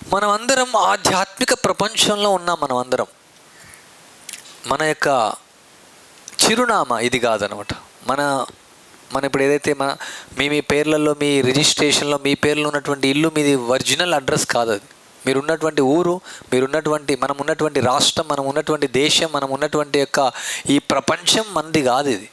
మనం అందరం ఆధ్యాత్మిక ప్రపంచంలో ఉన్నాం మనం అందరం మన యొక్క చిరునామా ఇది కాదనమాట. మన మన ఇప్పుడు ఏదైతే మన మీ మీ పేర్లలో మీ రిజిస్ట్రేషన్లో మీ పేర్లో ఉన్నటువంటి ఇల్లు మీది ఒరిజినల్ అడ్రస్ కాదు అది. మీరు ఉన్నటువంటి ఊరు మీరు ఉన్నటువంటి మనం ఉన్నటువంటి రాష్ట్రం మనం ఉన్నటువంటి దేశం మనం ఉన్నటువంటి యొక్క ఈ ప్రపంచం మంది కాదు ఇది.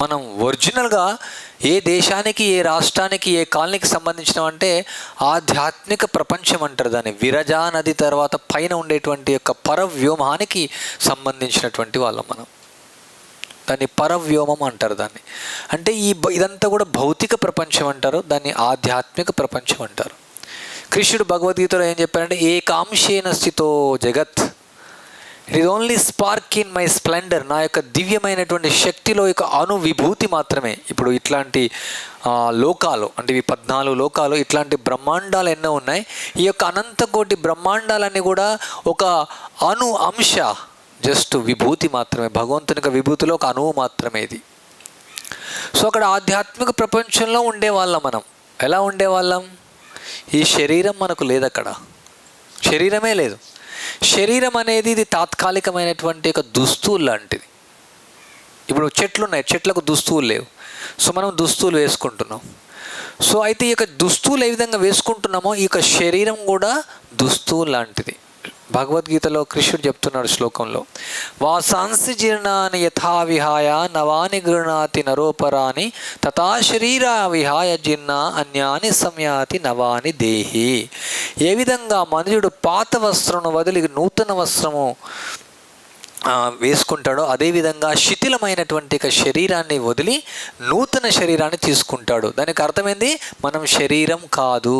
మనం ఒరిజినల్గా ఏ దేశానికి ఏ రాష్ట్రానికి ఏ కాలనీకి సంబంధించిన అంటే ఆధ్యాత్మిక ప్రపంచం అంటారు దాన్ని. విరజా నది తర్వాత పైన ఉండేటువంటి యొక్క పరవ్యోమానికి సంబంధించినటువంటి వాళ్ళం మనం. దాన్ని పరవ్యోమం అంటారు దాన్ని. అంటే ఈ ఇదంతా కూడా భౌతిక ప్రపంచం అంటారు దాన్ని ఆధ్యాత్మిక ప్రపంచం అంటారు. కృష్ణుడు భగవద్గీతలో ఏం చెప్పారంటే ఏకాంశేన స్థితో జగత్. It is only spark in my splendour నా యొక్క దివ్యమైనటువంటి శక్తిలో యొక్క అణు విభూతి మాత్రమే. ఇప్పుడు ఇట్లాంటి లోకాలు అంటే ఇవి పద్నాలుగు లోకాలు ఇట్లాంటి బ్రహ్మాండాలు ఎన్నో ఉన్నాయి. ఈ యొక్క అనంతకోటి బ్రహ్మాండాలన్నీ కూడా ఒక అణు అంశ జస్ట్ విభూతి మాత్రమే. భగవంతుని యొక్క విభూతిలో ఒక అణువు మాత్రమే ఇది. సో అక్కడ ఆధ్యాత్మిక ప్రపంచంలో ఉండేవాళ్ళం మనం. ఎలా ఉండేవాళ్ళం? ఈ శరీరం మనకు లేదు అక్కడ శరీరమే లేదు. శరీరం అనేది ఇది తాత్కాలికమైనటువంటి ఒక దుస్తువు లాంటిది. ఇప్పుడు చెట్లు ఉన్నాయి చెట్లకు దుస్తువులు లేవు. సో మనం దుస్తువులు వేసుకుంటున్నాం. సో అయితే ఈ యొక్క దుస్తువులు ఏ విధంగా వేసుకుంటున్నామో ఈ యొక్క శరీరం కూడా దుస్తువు లాంటిది. భగవద్గీతలో కృష్ణుడు చెప్తున్నాడు శ్లోకంలో వాసాంసి జీర్ణాన్ని యథా విహాయ నవాని గృణాతి నరోపరాని తథా శరీరా విహాయ జీర్ణ అన్యాని సంయాతి నవాని దేహి. ఏ విధంగా మనుషుడు పాత వస్త్రమును వదిలి నూతన వస్త్రము వేసుకుంటాడో అదేవిధంగా శిథిలమైనటువంటి శరీరాన్ని వదిలి నూతన శరీరాన్ని తీసుకుంటాడు. దానికి అర్థమైంది మనం శరీరం కాదు.